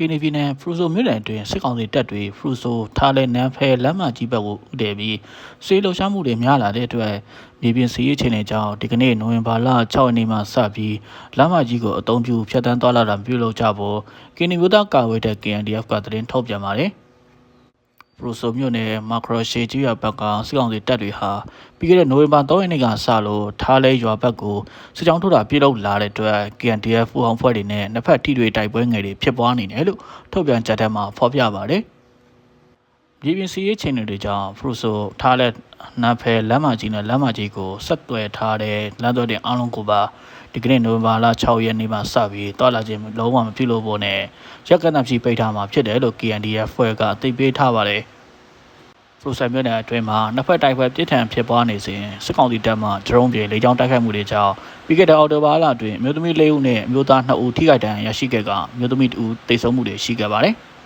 ကင်းနီပြည်နယ်ဖရူဆိုမြို့နယ်အတွင်းစစ်ကောင်စီတပ်တွေဖရူဆိုထားလဲနန်းဖဲလမ်းမကြီးဘက်ကိုဥတည်ပြီးစေလုံရှားမှုတွေများလာတဲ့အတွက်မြေပြင်စီးရေးချိန်တွေကြောင့်ဒီကနေ့နိုဝင်ဘာလ6ရက်နေ့မှစပြီးလမ်းမကြီးကိုအုံပြုဖျက်ဆီးသွားလာတာပြုလုပ်ကြဖို့ကင်းနီမြို့သားကာဝေးတဲ့ KNDF ကသတင်းထုတ်ပြန်ပါတယ်။ ပရိုဆိုမြို့နယ်မာခရိုရှေကြီးရွာဘက်ကစစ်ကောင်စီတပ်တွေဟာပြီးခဲ့တဲ့နိုဝင်ဘာ3ရက်နေ့ကစလို့ထားလဲရွာဘက်ကိုစစ်ကြောင်းထုတ်တာပြုလုပ်လာတဲ့အတွက် KNDF ပူအောင်ဖွဲ့တွေနဲ့နှစ်ဖက်ထိတွေ့တိုက်ပွဲငယ်တွေဖြစ်ပွားနေတယ်လို့ထုတ်ပြန်ကြတဲ့မှာဖော်ပြပါတယ်။ ပြည်ပင်စီရေးချိန်တွေကြောင့်ဖရူဆိုထားလက်နတ်ဖဲလမ်းမကြီးနဲ့လမ်းမကြီးကိုဆက်သွယ်ထားတဲ့လမ်းသွယ်တင်အားလုံးကိုပါဒီကနေ့နိုဝင်ဘာလ6ရက်နေ့မှစပြီးတွာလာခြင်းလုံးဝမပြုလုပ်ဖို့နဲ့ရက်ကနပ်ကြီးပိတ်ထားမှာဖြစ်တယ်လို့ KNDF ဖွဲ့ကအသိပေးထားပါတယ်။ဖရူဆိုမြို့နယ်အတွင်းမှာနှစ်ဖက်တိုက်ပွဲပြစ်ထန်ဖြစ်ပွားနေစဉ်စစ်ကောင်စီတပ်မှဒရုန်းပြေလေကြောင်းတိုက်ခိုက်မှုတွေကြောင့်ပြီးခဲ့တဲ့အော်တိုဘာလအတွင်းအမျိုးသမီး၄ဦးနဲ့အမျိုးသား2ဦးထိခိုက်ဒဏ်ရာရရှိခဲ့ကအမျိုးသမီး2ဦးတိတ်ဆုံးမှုတွေရှိခဲ့ပါတယ်။